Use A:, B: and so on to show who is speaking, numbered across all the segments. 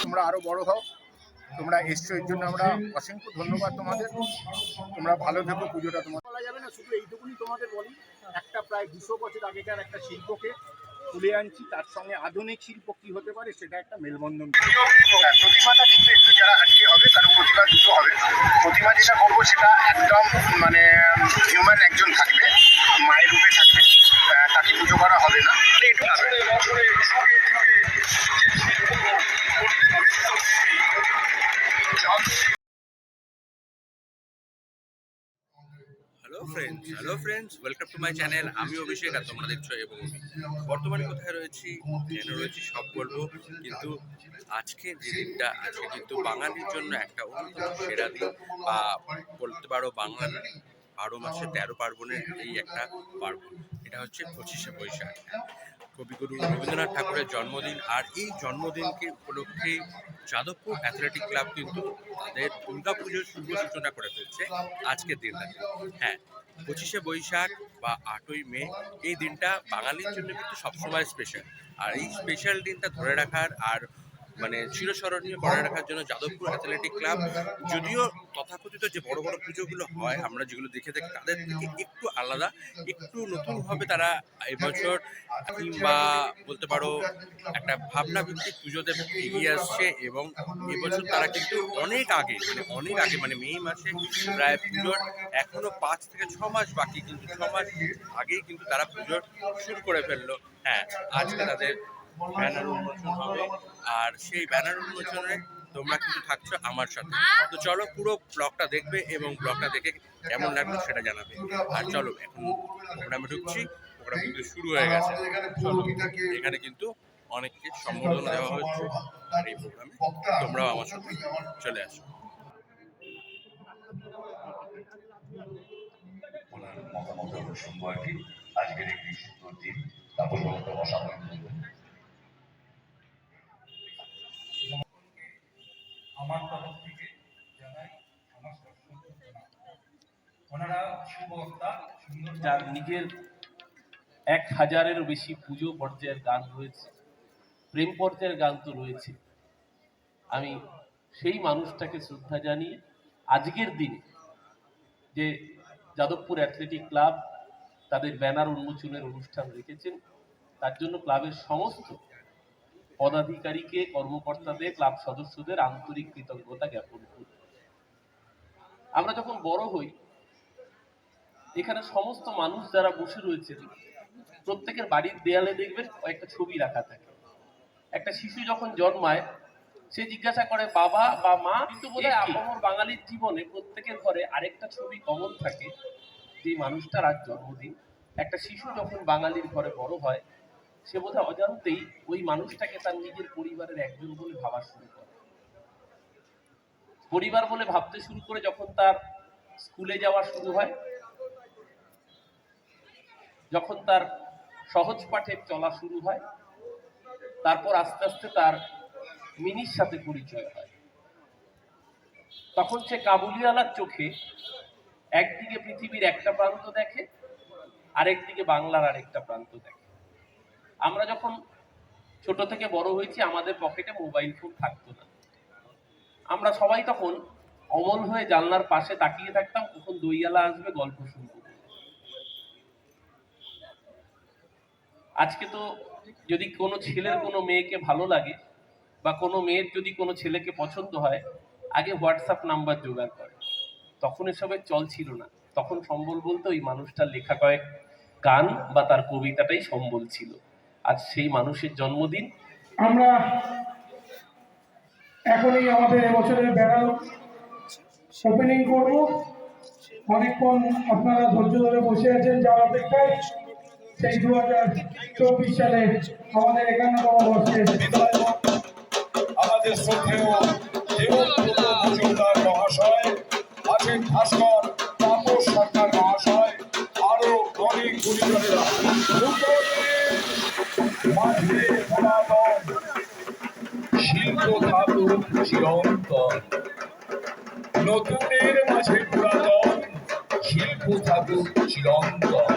A: তোমরা আরও বড় হও। তোমরা এসছো এর জন্য আমরা অসংখ্য ধন্যবাদ তোমাদের। তোমরা ভালো থেকো পুজোটা তোমার বলা যাবে না শুধু এইটুকুনি তোমাদের বলি। একটা প্রায় দুশো বছর আগেকার একটা শিল্পকে তুলে আনছি তার সঙ্গে আধুনিক শিল্প কি হতে পারে সেটা একটা মেলবন্ধন। প্রতিমাটা কিন্তু একটু
B: hello friends hello friends welcome to my channel আমি অভিষেক আর তোমরা দেখছ এবং বর্তমানে কোথায় রয়েছি? কেন রয়েছি সব বলব, কিন্তু আজকে যে দিনটা, আজকে কিন্তু বাঙালির জন্য একটা অন্যতম সেরা দিন। বা বলতে পারো বাংলার বারো মাসে তেরো পার্বণের এই একটা পার্বণ। এটা হচ্ছে পঁচিশে বৈশাখ। কবিগুরু রবীন্দ্রনাথ ঠাকুরের জন্মদিন আর এই জন্মদিনকে উপলক্ষে যাদবপুর অ্যাথলেটিক ক্লাব কিন্তু তাদের দুর্গাপুজোর শুভ সূচনা করে ফেলছে আজকের দিনটাতে হ্যাঁ পঁচিশে বৈশাখ বা আটই মে এই দিনটা বাঙালির জন্য কিন্তু সবসময় স্পেশাল আর এই স্পেশাল দিনটা ধরে রাখার আর মানে চিরস্মরণীয় করে রাখার জন্য যাদবপুর অ্যাথলেটিক ক্লাব, যদিও তথাকথিত যে বড় বড় পুজোগুলো হয়, আমরা যেগুলো দেখে থাকি, তাদের থেকে একটু আলাদা, একটু নতুনভাবে তারা এবছর কিংবা বলতে পারো একটা ভাবনা ভিত্তিক পুজোতে এগিয়ে আসছে এবং এবছর তারা কিন্তু অনেক আগে মানে অনেক আগে মানে মে মাসে প্রায় পুজোর এখনও পাঁচ থেকে ছ মাস বাকি, কিন্তু ছ মাস আগেই কিন্তু তারা পুজোর শুরু করে ফেলল। হ্যাঁ আজকে তাদের ব্যানার উন্মোচন হবে। আর সেই ব্যানার উন্মোচনে তোমরা কিন্তু থাকছো আমার সাথে। তো চলো পুরো ব্লগটা দেখবে এবং ব্লগটা দেখে কেমন লাগল সেটা জানাবে। আর চলো এখন প্রোগ্রামে ঢুকছি। প্রোগ্রাম কিন্তু শুরু হয়ে গেছে। চলো এখানে কিন্তু অনেককে সম্বোধনা দেওয়া হচ্ছে আর এই প্রোগ্রামে তোমরাও আমার সাথে চলে আসো।
C: মতামত আজকের একটি সুন্দর দিন। তারপর বলতে অসাধারণ হলো।
D: আমার তরফ থেকে জানাই প্রণাম। ওনারা
E: নিজের এক হাজারেরও বেশি পুজো পর্যায়ের গান রয়েছে প্রেম পর্যায়ের গান তো রয়েছে আমি সেই মানুষটাকে শ্রদ্ধা জানিয়ে আজকের দিনে যে যাদবপুর অ্যাথলেটিক ক্লাব তাদের ব্যানার উন্মোচনের অনুষ্ঠান রেখেছেন, তার জন্য ক্লাবের সমস্ত পদাধিকারীকে কর্মকর্তাদের ক্লাব সদস্যদের আন্তরিক কৃতজ্ঞতা জ্ঞাপন করি। আমরা যখন বড় হই এখানে সমস্ত মানুষ যারা বসে রয়েছেন প্রত্যেকের বাড়ির দেয়ালে দেখবেন কয়েকটা ছবি রাখা থাকে। একটা শিশু যখন জন্মায় সে জিজ্ঞাসা করে বাবা বা মা? কিন্তু বোধ হয় আপামর বাঙালির জীবনে প্রত্যেকের ঘরে আরেকটা ছবি কমন থাকে যে মানুষটার আজ জন্মদিন। একটা শিশু যখন বাঙালির ঘরে বড় হয় সে বোধহয় অজান্তেই ওই মানুষটাকে তার নিজের পরিবারের একজন বলে ভাবা শুরু করে। পরিবার বলে ভাবতে শুরু করে যখন তার স্কুলে যাওয়া শুরু হয়, যখন তার সহজ পাঠে চলা শুরু হয়, তারপর আস্তে আস্তে তার মিনির সাথে পরিচয় হয়। তখন সে কাবুলিওয়ালার চোখে একদিকে পৃথিবীর একটা প্রান্ত দেখে, আরেকদিকে বাংলার আরেকটা প্রান্ত দেখে। আমরা যখন ছোট থেকে বড় হয়েছি, আমাদের পকেটে মোবাইল ফোন থাকতো না। আমরা সবাই তখন অমল হয়ে জানলার পাশে তাকিয়ে থাকতাম, কখন দইয়ালা আসবে, গল্প শুনব। আজকে তো যদি কোনো ছেলের কোনো মেয়েকে ভালো লাগে বা কোনো মেয়ের যদি কোনো ছেলেকে পছন্দ হয়, আগে হোয়াটসঅ্যাপ নাম্বার জোগাড় করে। তখন এসবের চল ছিল না। তখন সম্বল বলতে ওই মানুষটার লেখা কয়েক গান বা তার কবিতাটাই সম্বল ছিল। আজ সেই মানুষের জন্মদিন
F: আমরা এখনই আমাদের এবছরের ব্যানার ওপেনিং করব। অনেকক্ষণ আপনারা ধৈর্য ধরে বসে আছেন যার অপেক্ষায় সেই দু হাজার চব্বিশ সালে আমাদের একান্নতম বর্ষে
G: আমাদের শ্রদ্ধেয় দেবব্রত মজুমদার মহাশয় আছেন ভাস্কর মাঝে সনাতন শিল্প ধাতু চিরন্তন নতুনের মাঝে পুরাতন শিল্প ধাতু চিরন্তন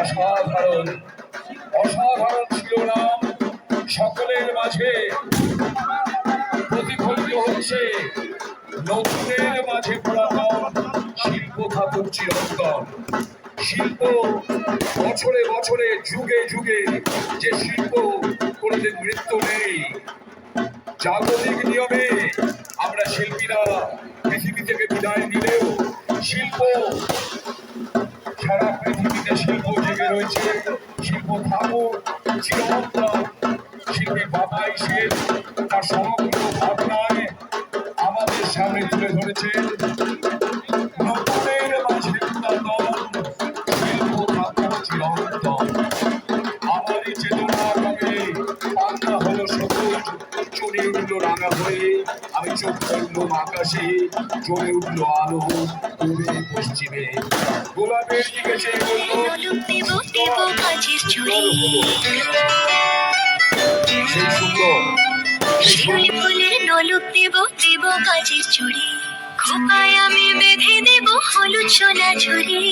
G: অসাধারণ অসাধারণ শিরোনাম সকলের মাঝে প্রতিফলিত হচ্ছে নতুনের মাঝে পুরাতন শিল্প ধাতুর চিরন্তন। শিল্প বছরে বছরে, যুগে যুগে যে শিল্প কোনোদিন মৃত্যু নেই। জাগতিক নিয়মে আমরা শিল্পীরা পৃথিবী থেকে বিদায় নিলেও শিল্প, সারা পৃথিবীতে শিল্প জেগে রয়েছে। শিল্প থাকুক চিরন্তন শিল্পী বাবাই শেখ তার সমগ্র ভাবনায় আমাদের সামনে তুলে ধরেছেন আমারই চেতনা রঙে পান্না হলো সবুজ চলে উঠল রাঙা হয়ে আমি চোখ করলাম আকাশে চলে উঠল আলো পূর্বে পশ্চিমে গোলাপের দিকে চেয়ে বলল সেই সুন্দর।
H: শিউলি ফুলের নলুক দেব দেব কাজের চুড়ি খোপায় আমি বেঁধে দেব হলুদ সোনা ঝুড়ি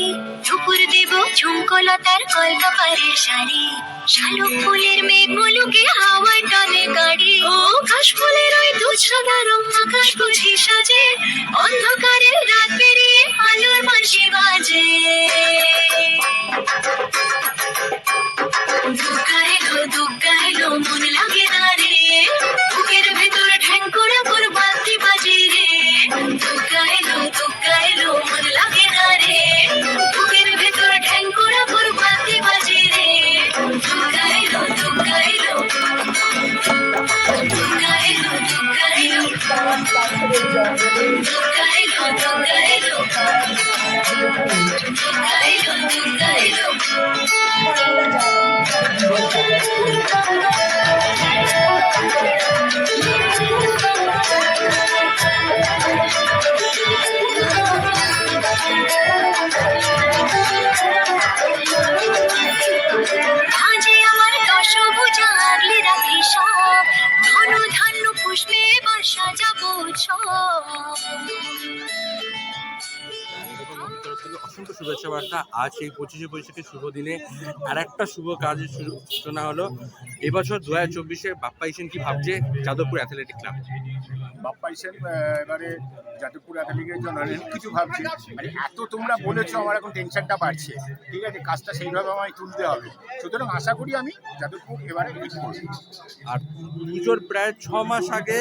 H: দুপুর দেব ঝুমকলতার কলকাপাড়ের শাড়ি। শালুক ফুলের মেঘ মেঘগুলোকে হাওয়ায় টানে গাড়ি। ও কাশ ফুলের ওই দুধ সাদা রং আকাশ বুঝি সাজে। অন্ধকারের
B: অসংখ্য শুভেচ্ছা বার্তা। আজ এই পঁচিশে বৈশাখের শুভ দিনে আর একটা শুভ কাজের সূচনা হলো। এবছর দু হাজার চব্বিশে বাপ্পা ইসেন কি ভাবছে? যাদবপুর অ্যাথলেটিক ক্লাব
A: বাপ্পা ইসেন এবারে যাদবপুর অ্যাথলেটিকের জন্য অনেক কিছু ভাবছি। মানে এত তোমরা বলেছ আমার এখন টেনশনটা বাড়ছে। ঠিক আছে কাজটা সেইভাবে আমায় তুলতে হবে। সুতরাং আশা করি আমি যাদবপুর এবারে
B: আর পুজোর প্রায় ছ মাস আগে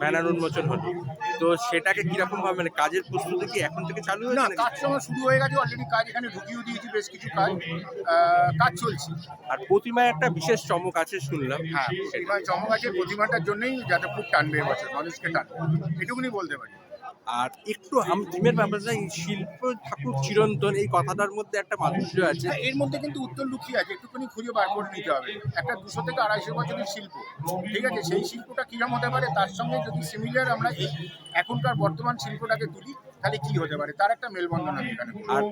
B: ব্যানার উন্মোচন হলো। তো সেটাকে কীরকম ভাবে মানে কাজের প্রস্তুতি কি এখন থেকে চালু
A: না
B: হয়েছে নাকি?
A: কাজ সময় শুরু হয়ে গেছে অলরেডি কাজ এখানে ঢুকিয়েও দিয়েছি বেশ কিছু কাজ। কাজ চলছে।
B: আর প্রতিমায় একটা বিশেষ চমক আছে শুনলাম।
A: হ্যাঁ প্রতিমায় চমক আছে প্রতিমাটার জন্যই যাতে খুব টানবে এবছর মানুষকে টান এটুকুনি বলতে পারি।
B: আর একটু আমি থিমের ব্যাপারটা শিল্প ঠাকুর চিরন্তন এই কথাটার মধ্যে একটা মাধুর্য আছে।
A: হ্যাঁ, এর মধ্যে কিন্তু উত্তর লুকিয়ে আছে একটুখানি ঘুরিয়ে বার করে নিতে হবে। একটা দুশো থেকে আড়াইশো বছরের শিল্প ঠিক আছে? সেই শিল্পটা কিরম হতে পারে? তার সঙ্গে যদি সিমিলার আমরা এখনকার বর্তমান শিল্পটাকে তুলি তাহলে কি হতে পারে? তার একটা মেলবন্ধন আমি এখানে।
B: আর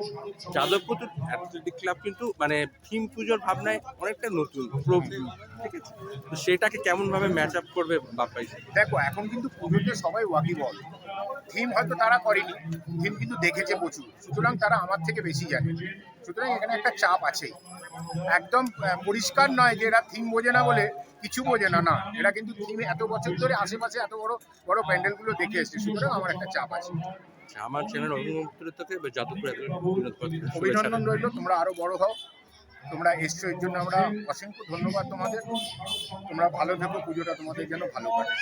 B: যাদবপুর অ্যাথলেটিক ক্লাব কিন্তু মানে থিম পুজোর ভাবনায় অনেকটা নতুন প্রবলেম ঠিক আছে? তো সেটাকে কেমন ভাবে ম্যাচ আপ করবে বাপ্পাই?
A: দেখো এখন কিন্তু পুজোতে সবাই ওয়াকি বল থিম হয়তো তারা করেনি থিম কিন্তু দেখেছে প্রচুর। সুতরাং তারা আমার থেকে বেশি জানে। সুতরাং এখানে একটা চাপ আছে। একদম পরিষ্কার নয় যে এরা থিম বোঝে না বলে কিছু বোঝে না না। এরা কিন্তু থিম এত বছর ধরে আশেপাশে এত বড় বড় প্যান্ডেলগুলো দেখে এসেছে। সুতরাং আমার একটা চাপ আছে।
B: আমার চ্যানেল অভিনন্দন থেকে যাদবপুর
A: অভিনন্দন রইল তোমরা আরও বড় হও। তোমরা এসছো এর জন্য আমরা অসংখ্য ধন্যবাদ তোমাদের। তোমরা ভালো থেকো পুজোটা তোমাদের যেন ভালো কাটে।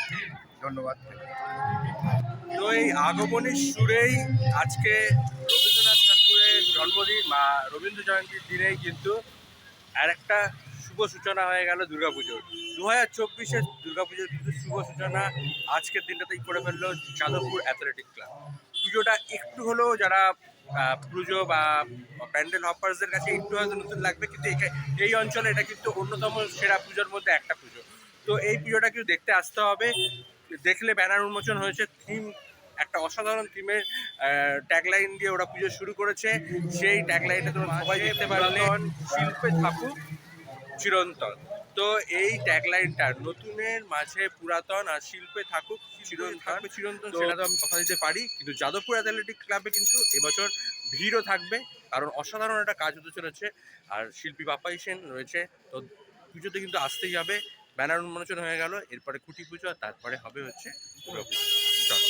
A: ধন্যবাদ।
B: তো এই আগমনের সুরেই আজকে রবীন্দ্রনাথ ঠাকুরের জন্মদিন বা রবীন্দ্র জয়ন্তীর দিনেই কিন্তু আর একটা শুভ সূচনা হয়ে গেল দুর্গা দুর্গাপুজোর। দু হাজার চব্বিশের দুর্গাপুজোর কিন্তু শুভ সূচনা আজকের দিনটাতেই করে ফেলল যাদবপুর অ্যাথলেটিক ক্লাব। পুজোটা একটু হলেও যারা পুজো বা প্যান্ডেল হপার্সদের কাছে একটু হয়তো নতুন লাগবে, কিন্তু এই অঞ্চলে এটা কিন্তু অন্যতম সেরা পুজোর মধ্যে একটা পুজো। তো এই পুজোটা কিন্তু দেখতে আসতে হবে। দেখলে ব্যানার উন্মোচন হয়েছে থিম একটা অসাধারণ থিমের ট্যাগলাইন দিয়ে ওরা পুজো শুরু করেছে। সেই ট্যাগলাইনটা তোমরা সবাই দেখতে পারলেন শিল্পে থাকুক চিরন্তন। তো এই ট্যাগলাইনটা নতুনের মাঝে পুরাতন আর শিল্পে থাকুক চিরন্তন। চিরন্তন সেটা তো আমি কথা দিতে পারি কিন্তু যাদবপুর অ্যাথলেটিক ক্লাবে কিন্তু এবছর ভিড়ও থাকবে কারণ অসাধারণ একটা কাজ হতে চলেছে আর শিল্পী বাপ্পাই সেন রয়েছে তো পুজোতে কিন্তু আসতেই হবে ব্যানার উন্মোচন হয়ে গেল এরপরে খুঁটি পুজো আর তারপরে হবে হচ্ছে দুর্গা পুজো চলো।